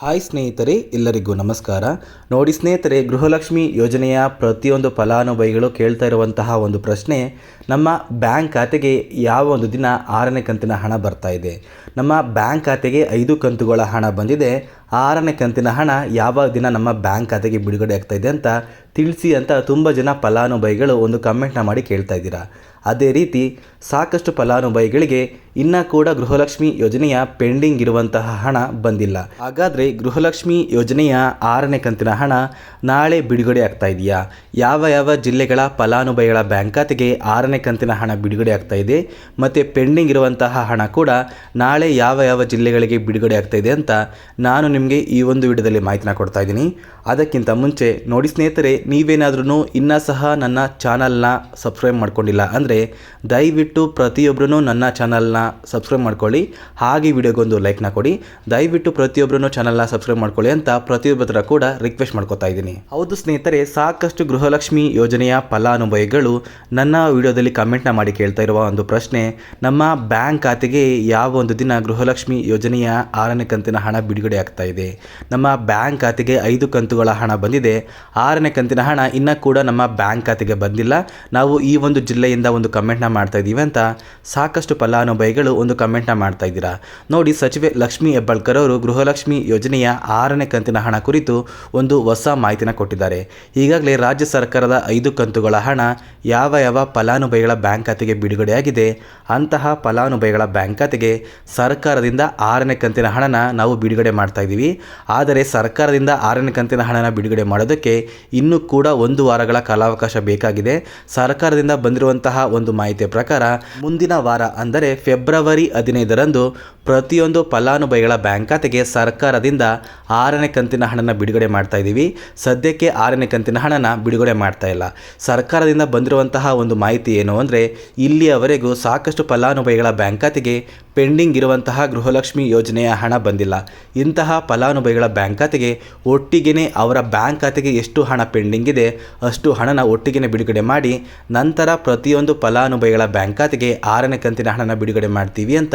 Hi ಸ್ನೇಹಿತರೆ, ಎಲ್ಲರಿಗೂ ನಮಸ್ಕಾರ. ನೋಡಿ ಸ್ನೇಹಿತರೆ, ಗೃಹಲಕ್ಷ್ಮಿ ಯೋಜನೆಯ ಪ್ರತಿಯೊಂದು ಫಲಾನುಭವಿಗಳು ಕೇಳ್ತಾ ಇರುವಂತಹ ಒಂದು ಪ್ರಶ್ನೆ, ನಮ್ಮ ಬ್ಯಾಂಕ್ ಖಾತೆಗೆ ಯಾವ ಒಂದು ದಿನ ಆರನೇ ಕಂತಿನ ಹಣ ಬರ್ತಾ ಇದೆ? ನಮ್ಮ ಬ್ಯಾಂಕ್ ಖಾತೆಗೆ ಐದು ಕಂತುಗಳ ಹಣ ಬಂದಿದೆ. ಆರನೇ ಕಂತಿನ ಹಣ ಯಾವ ದಿನ ನಮ್ಮ ಬ್ಯಾಂಕ್ ಖಾತೆಗೆ ಬಿಡುಗಡೆ ಆಗ್ತಾ ಇದೆ ಅಂತ ತಿಳಿಸಿ ಅಂತ ತುಂಬ ಜನ ಫಲಾನುಭವಿಗಳು ಒಂದು ಕಮೆಂಟ್ನ ಮಾಡಿ ಕೇಳ್ತಾ ಇದ್ದೀರಾ. ಅದೇ ರೀತಿ ಸಾಕಷ್ಟು ಫಲಾನುಭವಿಗಳಿಗೆ ಇನ್ನೂ ಕೂಡ ಗೃಹಲಕ್ಷ್ಮಿ ಯೋಜನೆಯ ಪೆಂಡಿಂಗ್ ಇರುವಂತಹ ಹಣ ಬಂದಿಲ್ಲ. ಹಾಗಾದರೆ ಗೃಹಲಕ್ಷ್ಮಿ ಯೋಜನೆಯ ಆರನೇ ಕಂತಿನ ಹಣ ನಾಳೆ ಬಿಡುಗಡೆ ಆಗ್ತಾ ಇದೆಯಾ? ಯಾವ ಯಾವ ಜಿಲ್ಲೆಗಳ ಫಲಾನುಭವಿಗಳ ಬ್ಯಾಂಕ್ ಖಾತೆಗೆ ಆರನೇ ಕಂತಿನ ಹಣ ಬಿಡುಗಡೆ ಆಗ್ತಾ ಇದೆ? ಮತ್ತು ಪೆಂಡಿಂಗ್ ಇರುವಂತಹ ಹಣ ಕೂಡ ನಾಳೆ ಯಾವ ಯಾವ ಜಿಲ್ಲೆಗಳಿಗೆ ಬಿಡುಗಡೆ ಆಗ್ತಾ ಇದೆ ಅಂತ ನಾನು ನಿಮಗೆ ಈ ಒಂದು ವಿಡಿಯೋದಲ್ಲಿ ಮಾಹಿತಿನ ಕೊಡ್ತಾ ಇದ್ದೀನಿ. ಅದಕ್ಕಿಂತ ಮುಂಚೆ ನೋಡಿ ಸ್ನೇಹಿತರೆ ನೀವೇನಾದ್ರೂ ಇನ್ನೂ ಸಹ ನನ್ನ ಚಾನಲ್ನ ಸಬ್ಸ್ಕ್ರೈಬ್ ಮಾಡ್ಕೊಂಡಿಲ್ಲ ಅಂದರೆ ದಯವಿಟ್ಟು ಪ್ರತಿಯೊಬ್ಬರೂ ನನ್ನ ಚಾನಲ್ನ ಸಬ್ಸ್ಕ್ರೈಬ್ ಮಾಡ್ಕೊಳ್ಳಿ. ಹಾಗೆ ವಿಡಿಯೋಗೊಂದು ಲೈಕ್ನ ಕೊಡಿ. ದಯವಿಟ್ಟು ಪ್ರತಿಯೊಬ್ಬರೂ ಚಾನಲ್ನ ಸಬ್ಸ್ಕ್ರೈಬ್ ಮಾಡ್ಕೊಳ್ಳಿ ಅಂತ ಪ್ರತಿಯೊಬ್ಬರ ಕೂಡ ರಿಕ್ವೆಸ್ಟ್ ಮಾಡ್ಕೊತಾ ಇದ್ದೀನಿ. ಹೌದು ಸ್ನೇಹಿತರೆ, ಸಾಕಷ್ಟು ಗೃಹಲಕ್ಷ್ಮಿ ಯೋಜನೆಯ ಫಲಾನುಭವಿಗಳು ನನ್ನ ವಿಡಿಯೋದಲ್ಲಿ ಕಮೆಂಟ್ನ ಮಾಡಿ ಕೇಳ್ತಾ ಇರುವ ಒಂದು ಪ್ರಶ್ನೆ, ನಮ್ಮ ಬ್ಯಾಂಕ್ ಖಾತೆಗೆ ಯಾವ ಒಂದು ದಿನ ಗೃಹಲಕ್ಷ್ಮಿ ಯೋಜನೆಯ ಆರನೇ ಕಂತಿನ ಹಣ ಬಿಡುಗಡೆ ಆಗ್ತಾ ಇದೆ? ನಮ್ಮ ಬ್ಯಾಂಕ್ ಖಾತೆಗೆ ಐದು ಕಂತುಗಳ ಹಣ ಬಂದಿದೆ. ಆರನೇ ಕಂತಿನ ಹಣ ಇನ್ನೂ ಕೂಡ ನಮ್ಮ ಬ್ಯಾಂಕ್ ಖಾತೆಗೆ ಬಂದಿಲ್ಲ. ನಾವು ಈ ಒಂದು ಜಿಲ್ಲೆಯಿಂದ ಒಂದು ಕಮೆಂಟ್ನ ಮಾಡ್ತಾ ಇದ್ದೀವಿ ಅಂತ ಸಾಕಷ್ಟು ಫಲಾನುಭವಿಗಳು ಒಂದು ಕಮೆಂಟ್ನ ಮಾಡ್ತಾ ಇದ್ದೀರಾ? ನೋಡಿ, ಸಚಿವೆ ಲಕ್ಷ್ಮೀ ಹೆಬ್ಬಾಳ್ಕರ್ ಅವರು ಗೃಹಲಕ್ಷ್ಮಿ ಯೋಜನೆಯ ಆರನೇ ಕಂತಿನ ಹಣ ಕುರಿತು ಒಂದು ಹೊಸ ಮಾಹಿತಿನ ಕೊಟ್ಟಿದ್ದಾರೆ. ಈಗಾಗಲೇ ರಾಜ್ಯ ಸರ್ಕಾರದ ಐದು ಕಂತುಗಳ ಹಣ ಯಾವ ಯಾವ ಫಲಾನುಭವಿಗಳ ಬ್ಯಾಂಕ್ ಖಾತೆಗೆ ಬಿಡುಗಡೆಯಾಗಿದೆ, ಅಂತಹ ಫಲಾನುಭವಿಗಳ ಬ್ಯಾಂಕ್ ಖಾತೆಗೆ ಸರ್ಕಾರದಿಂದ ಆರನೇ ಕಂತಿನ ಹಣನ ನಾವು ಬಿಡುಗಡೆ ಮಾಡ್ತಾ ಇದ್ದೀವಿ. ಆದರೆ ಸರ್ಕಾರದಿಂದ ಆರನೇ ಕಂತಿನ ಹಣನ ಬಿಡುಗಡೆ ಮಾಡೋದಕ್ಕೆ ಇನ್ನೂ ಕೂಡ ಒಂದು ವಾರಗಳ ಕಾಲಾವಕಾಶ ಬೇಕಾಗಿದೆ. ಸರ್ಕಾರದಿಂದ ಬಂದಿರುವಂತಹ ಒಂದು ಮಾಹಿತಿಯ ಪ್ರಕಾರ, ಮುಂದಿನ ವಾರ ಅಂದರೆ ಫೆಬ್ರವರಿ ಹದಿನೈದರಂದು ಪ್ರತಿಯೊಂದು ಫಲಾನುಭವಿಗಳ ಬ್ಯಾಂಕ್ ಖಾತೆಗೆ ಸರ್ಕಾರದಿಂದ ಆರನೇ ಕಂತಿನ ಹಣನ ಬಿಡುಗಡೆ ಮಾಡ್ತಾ ಇದ್ದೀವಿ. ಸದ್ಯಕ್ಕೆ ಆರನೇ ಕಂತಿನ ಹಣನ ಬಿಡುಗಡೆ ಮಾಡ್ತಾ ಇಲ್ಲ. ಸರ್ಕಾರದಿಂದ ಬಂದಿರುವಂತಹ ಒಂದು ಮಾಹಿತಿ ಏನು ಅಂದರೆ, ಇಲ್ಲಿಯವರೆಗೂ ಸಾಕಷ್ಟು ಫಲಾನುಭವಿಗಳ ಬ್ಯಾಂಕ್ ಖಾತೆಗೆ ಪೆಂಡಿಂಗ್ ಇರುವಂತಹ ಗೃಹಲಕ್ಷ್ಮಿ ಯೋಜನೆಯ ಹಣ ಬಂದಿಲ್ಲ. ಇಂತಹ ಫಲಾನುಭವಿಗಳ ಬ್ಯಾಂಕ್ ಖಾತೆಗೆ ಒಟ್ಟಿಗೆ ಅವರ ಬ್ಯಾಂಕ್ ಖಾತೆಗೆ ಎಷ್ಟು ಹಣ ಪೆಂಡಿಂಗ್ ಇದೆ, ಅಷ್ಟು ಹಣನ ಒಟ್ಟಿಗೆನೆ ಬಿಡುಗಡೆ ಮಾಡಿ, ನಂತರ ಪ್ರತಿಯೊಂದು ಫಲಾನುಭವಿಗಳ ಬ್ಯಾಂಕ್ ಖಾತೆಗೆ ಆರನೇ ಕಂತಿನ ಹಣನ ಬಿಡುಗಡೆ ಮಾಡ್ತೀವಿ ಅಂತ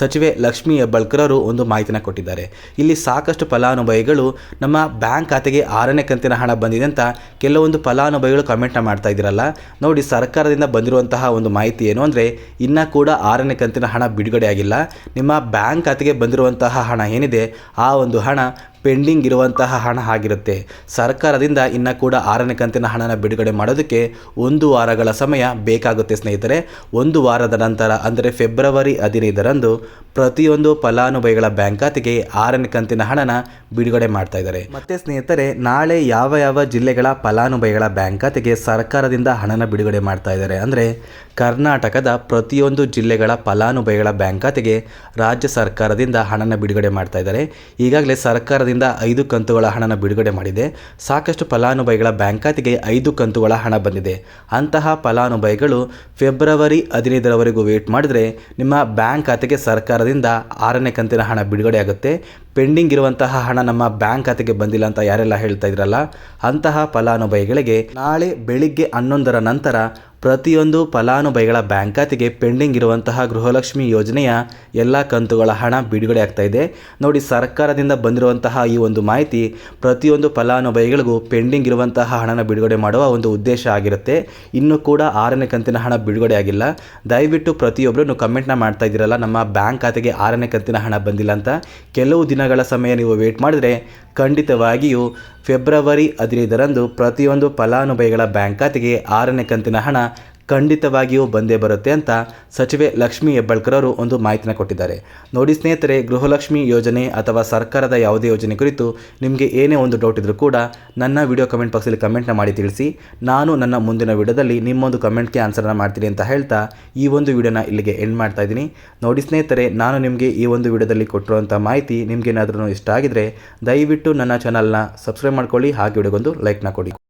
ಸಚಿವೆ ಲಕ್ಷ್ಮೀ ಹೆಬ್ಬಾಳ್ಕರ್ ಅವರು ಒಂದು ಮಾಹಿತಿನ ಕೊಟ್ಟಿದ್ದಾರೆ. ಇಲ್ಲಿ ಸಾಕಷ್ಟು ಫಲಾನುಭವಿಗಳು ನಮ್ಮ ಬ್ಯಾಂಕ್ ಖಾತೆಗೆ ಆರನೇ ಕಂತಿನ ಹಣ ಬಂದಿದೆ ಅಂತ ಕೆಲವೊಂದು ಫಲಾನುಭವಿಗಳು ಕಮೆಂಟ್ನ ಮಾಡ್ತಾ ಇದ್ದೀರಲ್ಲ. ನೋಡಿ, ಸರ್ಕಾರದಿಂದ ಬಂದಿರುವಂತಹ ಒಂದು ಮಾಹಿತಿ ಏನು ಅಂದರೆ, ಇನ್ನೂ ಕೂಡ ಆರನೇ ಕಂತಿನ ಹಣ ಬಿಡುಗಡೆ ಆಗಿಲ್ಲ. ನಿಮ್ಮ ಬ್ಯಾಂಕ್ ಖಾತೆಗೆ ಬಂದಿರುವಂತಹ ಹಣ ಏನಿದೆ ಆ ಒಂದು ಹಣ ಪೆಂಡಿಂಗ್ ಇರುವಂತಹ ಹಣ ಆಗಿರುತ್ತೆ. ಸರ್ಕಾರದಿಂದ ಇನ್ನು ಕೂಡ ಆರನೇ ಕಂತಿನ ಹಣನ ಬಿಡುಗಡೆ ಮಾಡೋದಕ್ಕೆ ಒಂದು ವಾರಗಳ ಸಮಯ ಬೇಕಾಗುತ್ತೆ ಸ್ನೇಹಿತರೆ. ಒಂದು ವಾರದ ನಂತರ, ಅಂದರೆ ಫೆಬ್ರವರಿ ಹದಿನೈದರಂದು ಪ್ರತಿಯೊಂದು ಫಲಾನುಭವಿಗಳ ಬ್ಯಾಂಕ್ ಖಾತೆಗೆ ಆರನೇ ಕಂತಿನ ಹಣನ ಬಿಡುಗಡೆ ಮಾಡ್ತಾ ಇದ್ದಾರೆ. ಮತ್ತೆ ಸ್ನೇಹಿತರೆ, ನಾಳೆ ಯಾವ ಯಾವ ಜಿಲ್ಲೆಗಳ ಫಲಾನುಭವಿಗಳ ಬ್ಯಾಂಕ್ ಖಾತೆಗೆ ಸರ್ಕಾರದಿಂದ ಹಣನ ಬಿಡುಗಡೆ ಮಾಡ್ತಾ ಇದ್ದಾರೆ ಅಂದರೆ ಕರ್ನಾಟಕದ ಪ್ರತಿಯೊಂದು ಜಿಲ್ಲೆಗಳ ಫಲಾನುಭವಿಗಳ ಬ್ಯಾಂಕ್ ಖಾತೆಗೆ ರಾಜ್ಯ ಸರ್ಕಾರದಿಂದ ಹಣನ ಬಿಡುಗಡೆ ಮಾಡ್ತಾ ಇದ್ದಾರೆ. ಈಗಾಗಲೇ ಸರ್ಕಾರದಿಂದ ಐದು ಕಂತುಗಳ ಹಣನ ಬಿಡುಗಡೆ ಮಾಡಿದೆ. ಸಾಕಷ್ಟು ಫಲಾನುಭವಿಗಳ ಬ್ಯಾಂಕ್ ಖಾತೆಗೆ ಐದು ಕಂತುಗಳ ಹಣ ಬಂದಿದೆ. ಅಂತಹ ಫಲಾನುಭವಿಗಳು ಫೆಬ್ರವರಿ ಹದಿನೈದರವರೆಗೂ ವೇಟ್ ಮಾಡಿದರೆ ನಿಮ್ಮ ಬ್ಯಾಂಕ್ ಖಾತೆಗೆ ಸರ್ಕಾರದಿಂದ ಆರನೇ ಕಂತಿನ ಹಣ ಬಿಡುಗಡೆ ಆಗುತ್ತೆ. ಪೆಂಡಿಂಗ್ ಇರುವಂತಹ ಹಣ ನಮ್ಮ ಬ್ಯಾಂಕ್ ಖಾತೆಗೆ ಬಂದಿಲ್ಲ ಅಂತ ಯಾರೆಲ್ಲ ಹೇಳ್ತಾ ಇದ್ರಲ್ಲ, ಅಂತಹ ಫಲಾನುಭವಿಗಳಿಗೆ ನಾಳೆ ಬೆಳಿಗ್ಗೆ ಹನ್ನೊಂದರ ನಂತರ ಪ್ರತಿಯೊಂದು ಫಲಾನುಭವಿಗಳ ಬ್ಯಾಂಕ್ ಖಾತೆಗೆ ಪೆಂಡಿಂಗ್ ಇರುವಂತಹ ಗೃಹಲಕ್ಷ್ಮಿ ಯೋಜನೆಯ ಎಲ್ಲ ಕಂತುಗಳ ಹಣ ಬಿಡುಗಡೆ ಆಗ್ತಾ ಇದೆ. ನೋಡಿ, ಸರ್ಕಾರದಿಂದ ಬಂದಿರುವಂತಹ ಈ ಒಂದು ಮಾಹಿತಿ ಪ್ರತಿಯೊಂದು ಫಲಾನುಭವಿಗಳಿಗೂ ಪೆಂಡಿಂಗ್ ಇರುವಂತಹ ಹಣನ ಬಿಡುಗಡೆ ಮಾಡುವ ಒಂದು ಉದ್ದೇಶ ಆಗಿರುತ್ತೆ. ಇನ್ನೂ ಕೂಡ ಆರನೇ ಕಂತಿನ ಹಣ ಬಿಡುಗಡೆ ಆಗಿಲ್ಲ. ದಯವಿಟ್ಟು ಪ್ರತಿಯೊಬ್ಬರು ಕಮೆಂಟ್ನ ಮಾಡ್ತಾ ಇದ್ದೀರಲ್ಲ, ನಮ್ಮ ಬ್ಯಾಂಕ್ ಖಾತೆಗೆ ಆರನೇ ಕಂತಿನ ಹಣ ಬಂದಿಲ್ಲ ಅಂತ. ಕೆಲವು ದಿನಗಳ ಸಮಯ ನೀವು ವೇಟ್ ಮಾಡಿದರೆ ಖಂಡಿತವಾಗಿಯೂ ಫೆಬ್ರವರಿ ಹದಿನೈದರಂದು ಪ್ರತಿಯೊಂದು ಫಲಾನುಭವಿಗಳ ಬ್ಯಾಂಕ್ ಖಾತೆಗೆ ಆರನೇ ಕಂತಿನ ಹಣ ಖಂಡಿತವಾಗಿಯೂ ಬಂದೇ ಬರುತ್ತೆ ಅಂತ ಸಚಿವೆ ಲಕ್ಷ್ಮೀ ಹೆಬ್ಬಾಳ್ಕರ್ ಅವರು ಒಂದು ಮಾಹಿತಿನ ಕೊಟ್ಟಿದ್ದಾರೆ. ನೋಡಿ ಸ್ನೇಹಿತರೆ, ಗೃಹಲಕ್ಷ್ಮಿ ಯೋಜನೆ ಅಥವಾ ಸರ್ಕಾರದ ಯಾವುದೇ ಯೋಜನೆ ಕುರಿತು ನಿಮಗೆ ಏನೇ ಒಂದು ಡೌಟ್ ಇದ್ದರೂ ಕೂಡ ನನ್ನ ವಿಡಿಯೋ ಕಮೆಂಟ್ ಬಾಕ್ಸಲ್ಲಿ ಕಮೆಂಟ್ನ ಮಾಡಿ ತಿಳಿಸಿ. ನಾನು ನನ್ನ ಮುಂದಿನ ವಿಡಿಯೋದಲ್ಲಿ ನಿಮ್ಮೊಂದು ಕಮೆಂಟ್ಗೆ ಆನ್ಸರ್ನ ಮಾಡ್ತೀನಿ ಅಂತ ಹೇಳ್ತಾ ಈ ಒಂದು ವಿಡಿಯೋನ ಇಲ್ಲಿಗೆ ಎಂಡ್ ಮಾಡ್ತಾ ಇದ್ದೀನಿ. ನೋಡಿ ಸ್ನೇಹಿತರೆ, ನಾನು ನಿಮಗೆ ಈ ಒಂದು ವಿಡಿಯೋದಲ್ಲಿ ಕೊಟ್ಟಿರುವಂಥ ಮಾಹಿತಿ ನಿಮಗೇನಾದ್ರೂ ಇಷ್ಟ ಆಗಿದರೆ ದಯವಿಟ್ಟು ನನ್ನ ಚಾನಲ್ನ ಸಬ್ಸ್ಕ್ರೈಬ್ ಮಾಡ್ಕೊಳ್ಳಿ, ಹಾಗೆ ವಿಡಿಯೋಗೊಂದು ಲೈಕ್ನ ಕೊಡಿ.